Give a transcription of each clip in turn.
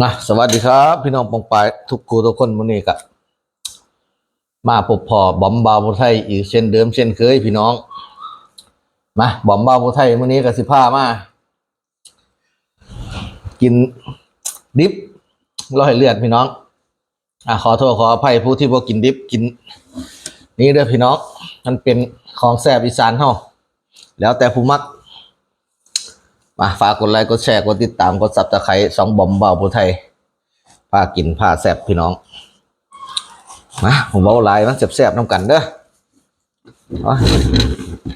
นะสวัสดีครับ พี่น้องปองปายทุกกูทุกคนวันนี้กับมาพบพอบอมบาวผู้ไทยอีกเช่นเดิมเช่นเคย พี่น้องมาบอมบาวผู้ไทยวันนี้กับสิผ้ามากินดิบร้อยเลือดพี่น้อง อะขอโทษขออภัยผู้ที่บ่กินดิบกิน นี่เด้อพี่น้อง มันเป็นของแซบอีสานเฮาแล้วแต่ผู้มัก มาฝากกดไลค์กดแชร์กดติดตามกดซับตะไคร้สองบอมเบาผู้ไทยพากินพาแซบพี่น้องมาผมเบาไลน์มันแซบๆน้ำกันเด้อ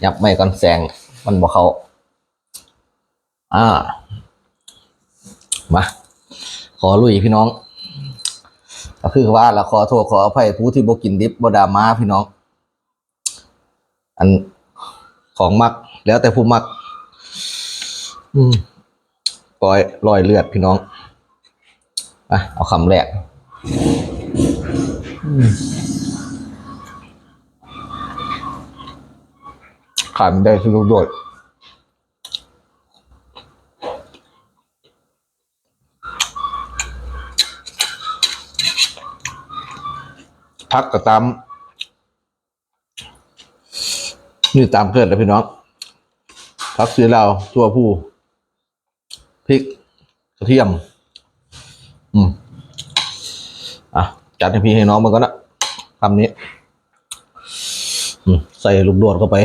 ยับไม่ก่อนแสงมันบอกเขาอ่ามาขอลุยพี่น้องก็คือว่าละขอโทษขออภัยผู้ที่บกินดิบบดามาพี่น้อง อันของมักแล้วแต่ผู้มัก อืมปล่อยรอยเลือดพี่น้องอะเอาคำแรกขาดได้คือลูกโดดพักก็ตามนี่ตามเกิดแล้วพี่น้องพักเสียเราตัวผู้ พริกกระเทียม อืมอะจัดให้พี่ให้น้องมันก็นะคำนี้ใส่ลูกโดดเข้าไป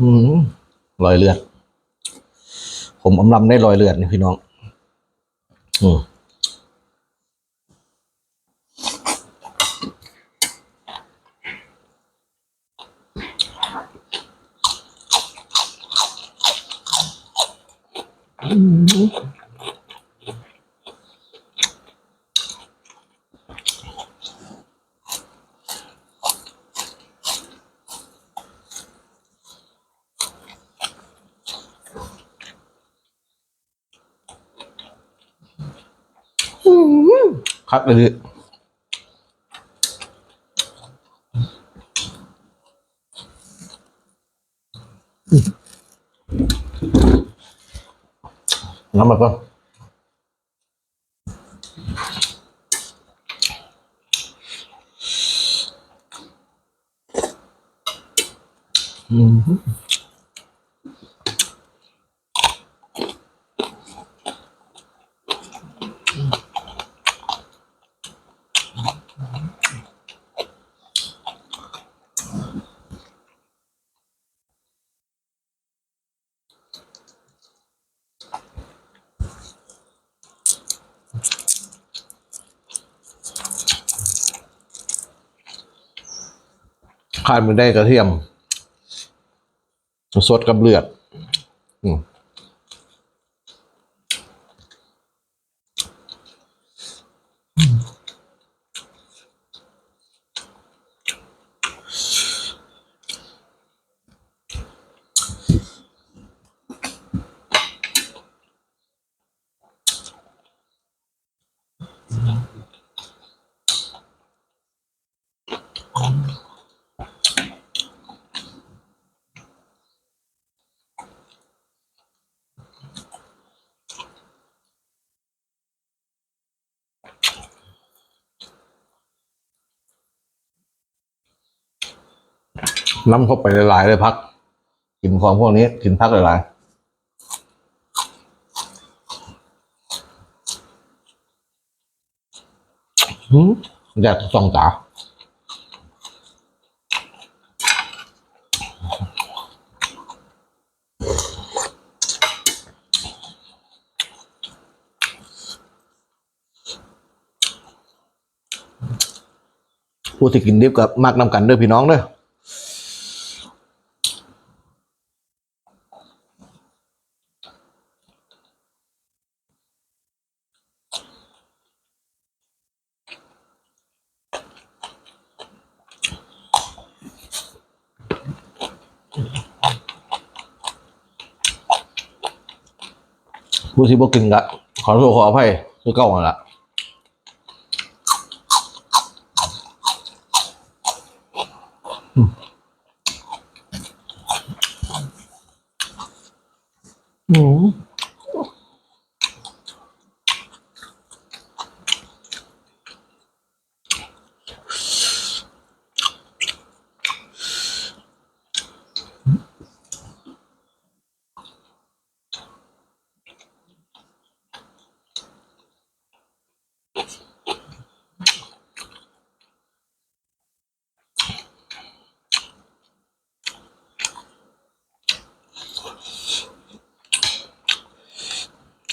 อืมรอยเลือด ผมอำลำได้รอยเลือดนี่พี่น้อง อืม คักเลยพี่น้ำมั นก่ อนอืมขาดไม่ได้กระเทียม สดกับเลือด อืม น้ำเข้าไปหลายๆเลยพักกินของพวกนี้กินพักหลายๆหืมอยากส่องตาผู้ที่กินดิบกับมากนำกันเด้อพี่น้องเด้อ ผู้ที่บ่กินละขอโทษขออภัยคือเก่าหั่นละอืม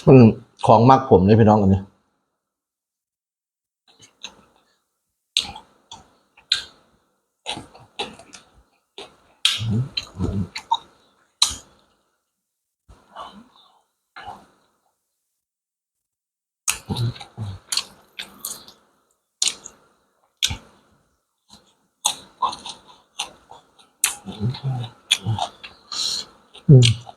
มันของมักผมเลยพี่น้องอันนี้อืม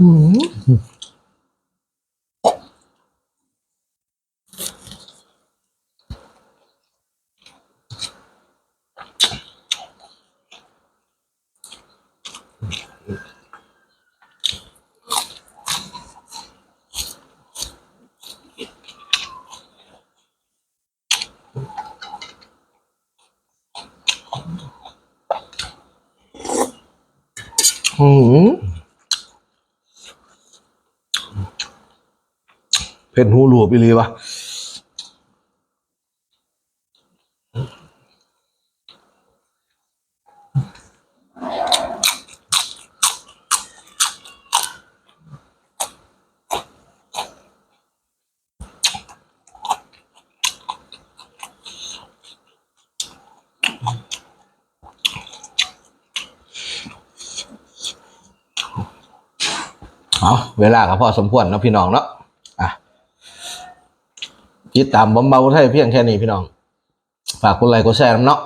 음. 음. 음. เผ็ดหูหลวบอีลีวะเอาเวลาก็พอสมควรนะพี่น้องเนาะ ติดตามบอมเบาไทยเพียงแค่นี้พี่น้อง ฝากกดไลค์กดแชร์เนาะ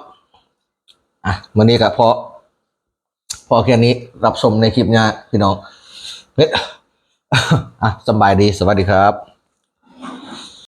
อะวันนี้ก็พอ พอแค่นี้รับชมในคลิปนี้พี่น้องเฮ้ยอะสบายดีสวัสดีครับ